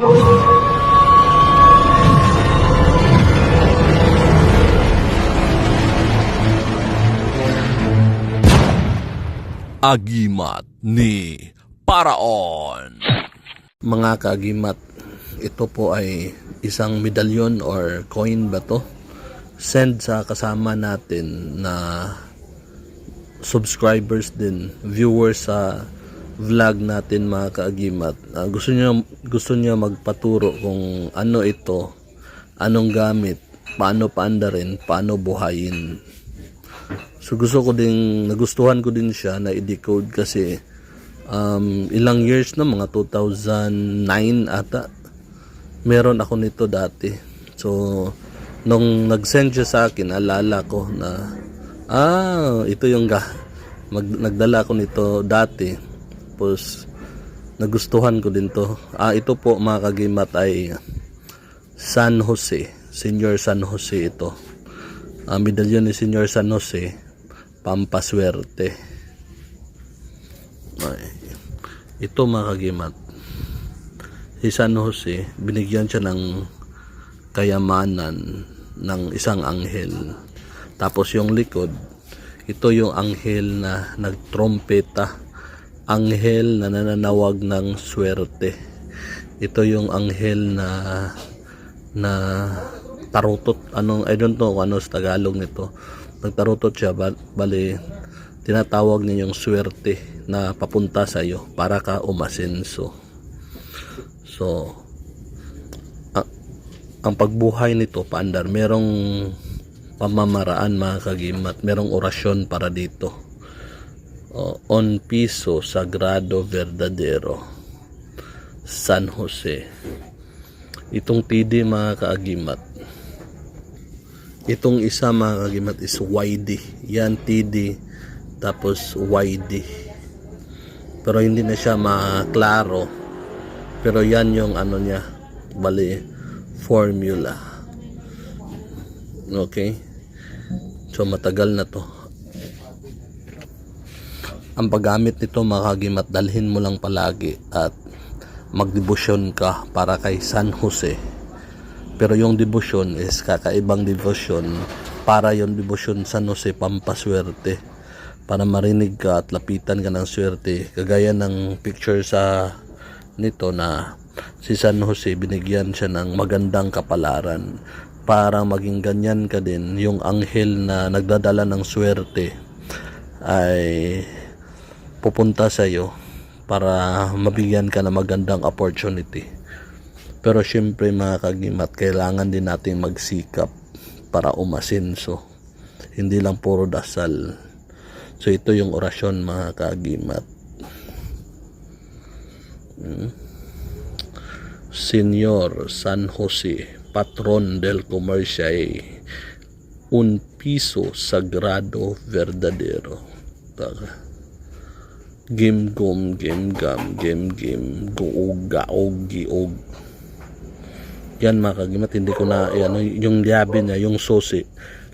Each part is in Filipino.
Agimat ni Paraon. Mga kagimat, ito po ay isang medalyon or coin ba to? Send sa kasama natin na subscribers din, viewers sa vlog natin mga kaagimat. Ah, gusto niya gusto niya magpaturo kung ano ito, anong gamit, paano paandarin, paano buhayin. So gusto ko din, nagustuhan ko din siya na i-decode kasi um, ilang years na, mga 2009 ata, meron ako nito dati. So, nung nag-send siya sa akin, alala ko na, ah, ito yung ga, mag, nagdala ko nito dati. Tapos, nagustuhan ko din to. Ah, ito po mga kagimat ay San Jose, Senior San Jose ito. Ah, medalyon ni Senior San Jose, Pampaswerte. Ay, ito mga kagimat. Si San Jose, binigyan siya ng kayamanan ng isang anghel. Tapos yung likod, ito yung anghel na nagtrompeta. Anghel na nananawag ng swerte. Ito yung anghel na na tarutot. Anong, I don't know ano sa Tagalog nito. Nagtarutot siya, ba- bali, tinatawag niya yung swerte na papunta sa iyo para ka umasenso. So, ang, ang pagbuhay nito, paandar, merong pamamaraan mga kagimat, merong orasyon para dito. On piso sagrado verdadero San Jose. Itong TD mga kaagimat. Itong isa mga kagimat is YD yan TD tapos YD pero hindi na siya maklaro. Pero yan yung ano niya bali formula. Okay? So matagal na to ang paggamit nito mga kagimat dalhin mo lang palagi at magdebosyon ka para kay San Jose. Pero yung devotion is kakaibang devotion para yung devotion San Jose pampaswerte. Para marinig ka at lapitan ka ng swerte kagaya ng picture sa nito na si San Jose binigyan siya ng magandang kapalaran. Para maging ganyan ka din yung anghel na nagdadala ng swerte ay pupunta sa iyo para mabigyan ka ng magandang opportunity pero syempre mga kagimat, kailangan din natin magsikap para umasenso. Hindi lang puro dasal. So ito yung orasyon mga kagimat. Hmm. Señor San Jose, patron del comerciae, un piso sagrado verdadero. Taka gim gum gim gam gim gim guog gaog giog yan mga kagimat hindi ko na yan, yung liabi niya yung susi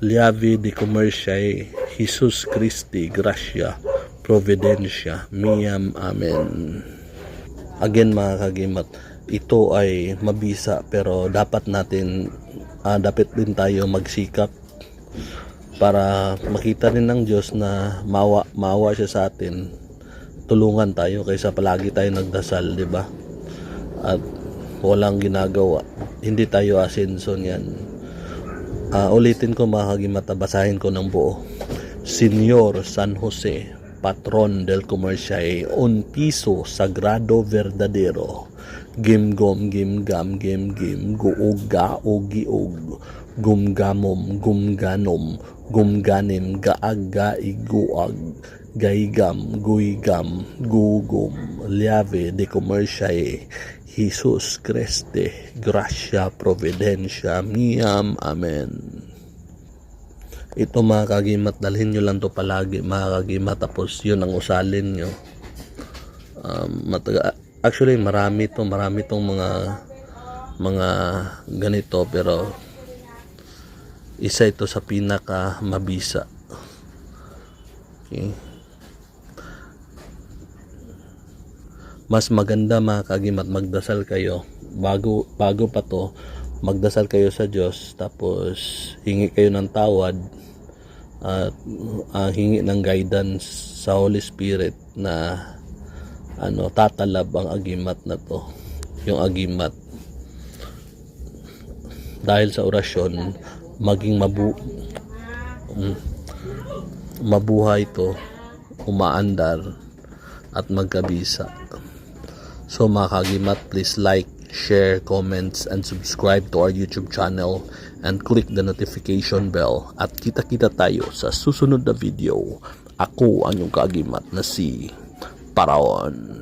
liavi di commerciae Jesus Christi gracia providencia miam amen. Again mga kagimat ito ay mabisa pero dapat natin ah, dapat din tayo magsikap para makita rin ng Diyos na mawa, mawa siya sa atin tulungan tayo kaysa palagi tayo nagdasal di ba? At walang ginagawa. Hindi tayo asenso niyan. Ah, ulitin ko mga kagimata basahin ko ng buo. Señor San Jose patron del comerciae un piso sagrado verdadero. Gim gom gim gam gim gim guog ga giog gumgamom gumganom gumganim gaag ga iguag gaigam guigam gugum liave de comerciae. Jesus Christe gracia providencia miam amen. Ito mga kagimat dalhin nyo lang to palagi. Mga kagimat tapos yun ang usalin nyo. Um, mataga, actually marami to marami tong mga mga ganito pero isa ito sa pinaka mabisa. Okay. Mas maganda mga kagimat magdasal kayo. Bago bago pa to magdasal kayo sa Diyos tapos hingi kayo ng tawad at ah, hingi ng guidance sa Holy Spirit na ano tatalab ang agimat na to yung agimat. Dahil sa orasyon maging mabu mm, mabuhay to umaandar at magkabisa. So mga kagimat please like share comments and subscribe to our youtube channel and click the notification bell at kita kita tayo sa susunod na video. Ako ang yung kagimat na si Paraon